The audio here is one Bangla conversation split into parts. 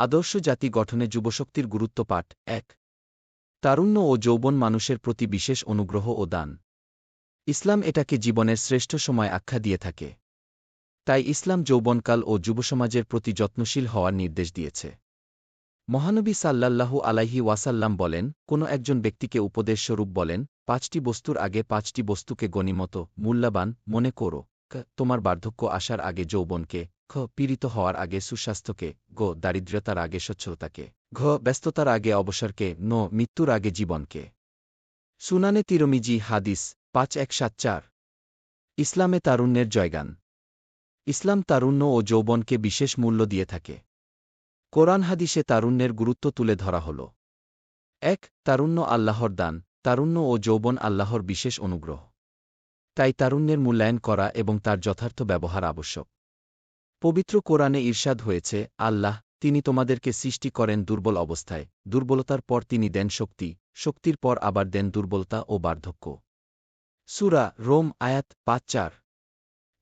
আদর্শ জাতি গঠনে যুবশক্তির গুরুত্ব পাঠ, এক। তারুণ্য ও যৌবন মানুষের প্রতি বিশেষ অনুগ্রহ ও দান। ইসলাম এটাকে জীবনের শ্রেষ্ঠ সময় আখ্যা দিয়ে থাকে। তাই ইসলাম যৌবনকাল ও যুবসমাজের প্রতি যত্নশীল হওয়ার নির্দেশ দিয়েছে। মহানবী সাল্লাল্লাহু আলাইহি ওয়াসাল্লাম বলেন, কোনো একজন ব্যক্তিকে উপদেশস্বরূপ বলেন, পাঁচটি বস্তুর আগে পাঁচটি বস্তুকে গণিমত, মূল্যবান, মনে করো তোমার বার্ধক্য আসার আগে যৌবনকে খ পীড়িত হওয়ার আগে সুস্বাস্থ্যকে, গ দারিদ্র্যতার আগে স্বচ্ছতাকে ঘ ব্যস্ততার আগে অবসরকে, ন মৃত্যুর আগে জীবনকে। সুনানে তিরমিজি, হাদিস, পাঁচ এক সাত চার। ইসলামে তারুণ্যের জয়গান। ইসলাম তারুণ্য ও যৌবনকে বিশেষ মূল্য দিয়ে থাকে। কোরআন হাদিসে তারুণ্যের গুরুত্ব তুলে ধরা হল। এক, তারুণ্য আল্লাহর দান, তারুণ্য ও যৌবন আল্লাহর বিশেষ অনুগ্রহ। তাই তারুণ্যের মূল্যায়ন করা এবং তার যথার্থ ব্যবহার আবশ্যক। পবিত্র কোরআনে ঈর্ষাদ হয়েছে, আল্লাহ, তিনি তোমাদেরকে সৃষ্টি করেন দুর্বল অবস্থায়, দুর্বলতার পর তিনি দেন শক্তি, শক্তির পর আবার দেন দুর্বলতা ও বার্ধক্য। সুরা রোম, আয়াত পাঁচ চার।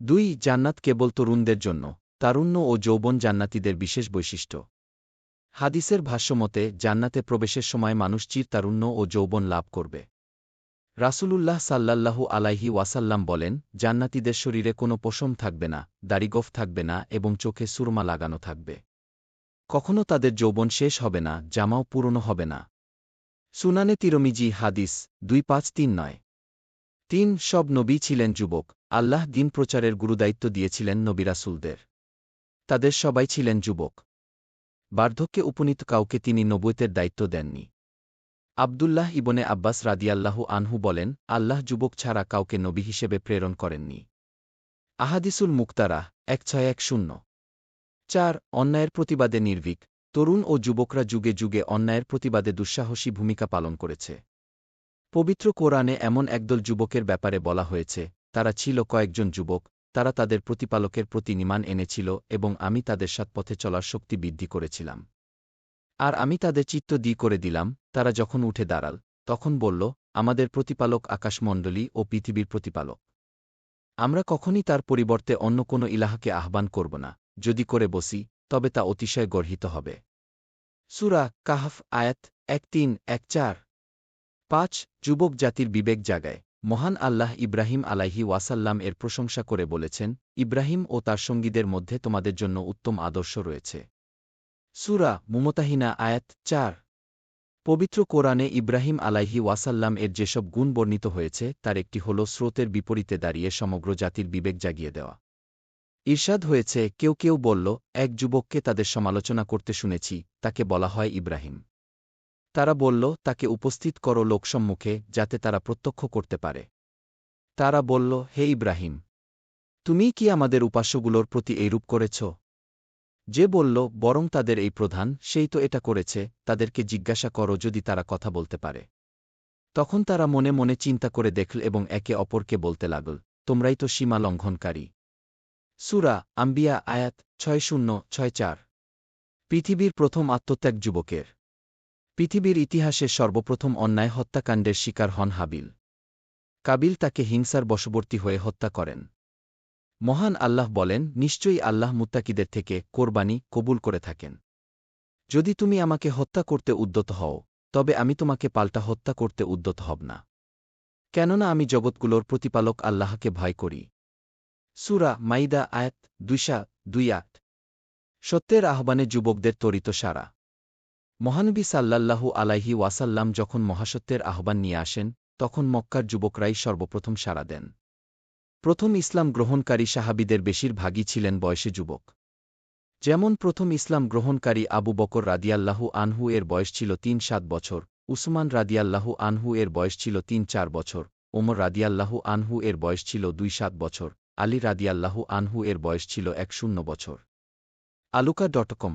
দুই, জান্নাত কেবল তরুণদের জন্য, তারুণ্য ও যৌবন জান্নাতিদের বিশেষ বৈশিষ্ট্য। হাদিসের ভাষ্যমতে, জান্নাতে প্রবেশের সময় মানুষ চির তারুণ্য ও যৌবন লাভ করবে। রাসূলুল্লাহ সাল্লাল্লাহু আলাইহি ওয়াসাল্লাম বলেন, জান্নাতিদের শরীরে কোনো পশম থাকবে না, দাড়িগোফ থাকবে না এবং চোখে সুরমা লাগানো থাকবে। কখনো তাদের যৌবন শেষ হবে না, জামাও পুরনো হবে না। সুনানে তিরমিজি হাদিস, দুই পাঁচ তিন নয়। তিন, সব নবী ছিলেন যুবক, আল্লাহ দিন প্রচারের গুরুদায়িত্ব দিয়েছিলেন নবিরাসুলদের তাদের সবাই ছিলেন যুবক। বার্ধক্যে উপনীত কাউকে তিনি নবৈতের দায়িত্ব দেননি। আবদুল্লাহ ইবনে আব্বাস রাদিয়াল্লাহু আনহু বলেন, আল্লাহ যুবক ছাড়া কাউকে নবী হিসেবে প্রেরণ করেননি। আহাদিসুল মুক্তারা এক ছয় এক শূন্য। চার, অন্যায়ের প্রতিবাদে নির্ভীক। তরুণ ও যুবকরা যুগে যুগে অন্যায়ের প্রতিবাদে দুঃসাহসী ভূমিকা পালন করেছে। পবিত্র কোরআনে এমন একদল যুবকের ব্যাপারে বলা হয়েছে, তারা ছিল কয়েকজন যুবক, তারা তাদের প্রতিপালকের প্রতি নিমান এনেছিল এবং আমি তাদের সৎপথে চলার শক্তি বৃদ্ধি করেছিলাম। আর আমি তাদের চিত্ত দি করে দিলাম তারা যখন উঠে দাঁড়াল, তখন বলল, আমাদের প্রতিপালক আকাশমণ্ডলী ও পৃথিবীর প্রতিপালক। আমরা কখনই তার পরিবর্তে অন্য কোনো ইলাহাকে আহ্বান করব না। যদি করে বসি, তবে তা অতিশয় গর্হিত হবে। সুরা কাহাফ, আয়াত এক তিন, এক চার। পাঁচ, যুবক জাতির বিবেক জাগায়। মহান আল্লাহ ইব্রাহিম আলাইহি ওয়াসাল্লাম এর প্রশংসা করে বলেছেন, ইব্রাহিম ও তার সঙ্গীদের মধ্যে তোমাদের জন্য উত্তম আদর্শ রয়েছে। সুরা মুমতাহিনা, আয়াত চার। পবিত্র কোরআনে ইব্রাহিম আলাইহি ওয়াসাল্লাম এর যেসব গুণ বর্ণিত হয়েছে, তার একটি হল স্রোতের বিপরীতে দাঁড়িয়ে সমগ্র জাতির বিবেক জাগিয়ে দেওয়া। ঈর্ষাদ হয়েছে, কেউ কেউ বলল, এক যুবককে তাদের সমালোচনা করতে শুনেছি, তাকে বলা হয় ইব্রাহিম। তারা বলল, তাকে উপস্থিত করো লোকসম্মুখে যাতে তারা প্রত্যক্ষ করতে পারে। তারা বলল, হে ইব্রাহিম তুমি কি আমাদের উপাস্যগুলোর প্রতি এইরূপ করেছ? যে বলল, বরং তাদের এই প্রধান, সেই তো এটা করেছে, তাদেরকে জিজ্ঞাসা করো যদি তারা কথা বলতে পারে। তখন তারা মনে মনে চিন্তা করে দেখল এবং একে অপরকে বলতে লাগল, তোমরাই তো সীমা লঙ্ঘনকারী। সুরা আম্বিয়া, আয়াত ছয় শূন্য, ছয় চার। পৃথিবীর প্রথম আত্মত্যাগ যুবকের। পৃথিবীর ইতিহাসে সর্বপ্রথম অন্যায় হত্যাকাণ্ডের শিকার হন হাবিল। কাবিল তাকে হিংসার বশবর্তী হয়ে হত্যা করেন। মহান আল্লাহ বলেন, নিশ্চয়ই আল্লাহ মুত্তাকিদের থেকে কোরবানি কবুল করে থাকেন। যদি তুমি আমাকে হত্যা করতে উদ্যত হও, তবে আমি তোমাকে পাল্টা হত্যা করতে উদ্যত হব না। কেননা আমি জগৎগুলোর প্রতিপালক আল্লাহকে ভয় করি। সুরা মাইদা আয়াত দুইশা দুই আট। সত্যের আহ্বানে যুবকদের তরিত সারা মহানবী সাল্লাল্লাহু আলাইহি ওয়াসাল্লাম যখন মহাসত্যের আহ্বান নিয়ে আসেন, তখন মক্কার যুবকরাই সর্বপ্রথম সাড়া দেন। প্রথম ইসলাম গ্রহণকারী সাহাবিদের বেশিরভাগই ছিলেন বয়সে যুবক। যেমন প্রথম ইসলাম গ্রহণকারী আবু বকর রাদিয়াল্লাহু আনহু এর বয়স ছিল তিন সাত বছর, উসমান রাদিয়াল্লাহু আনহু এর বয়স ছিল তিন চার বছর, ওমর রাদিয়াল্লাহু আনহু এর বয়স ছিল দুই সাত বছর, আলী রাদিয়াল্লাহু আনহু এর বয়স ছিল এক শূন্য বছর। আলুকা ডট কম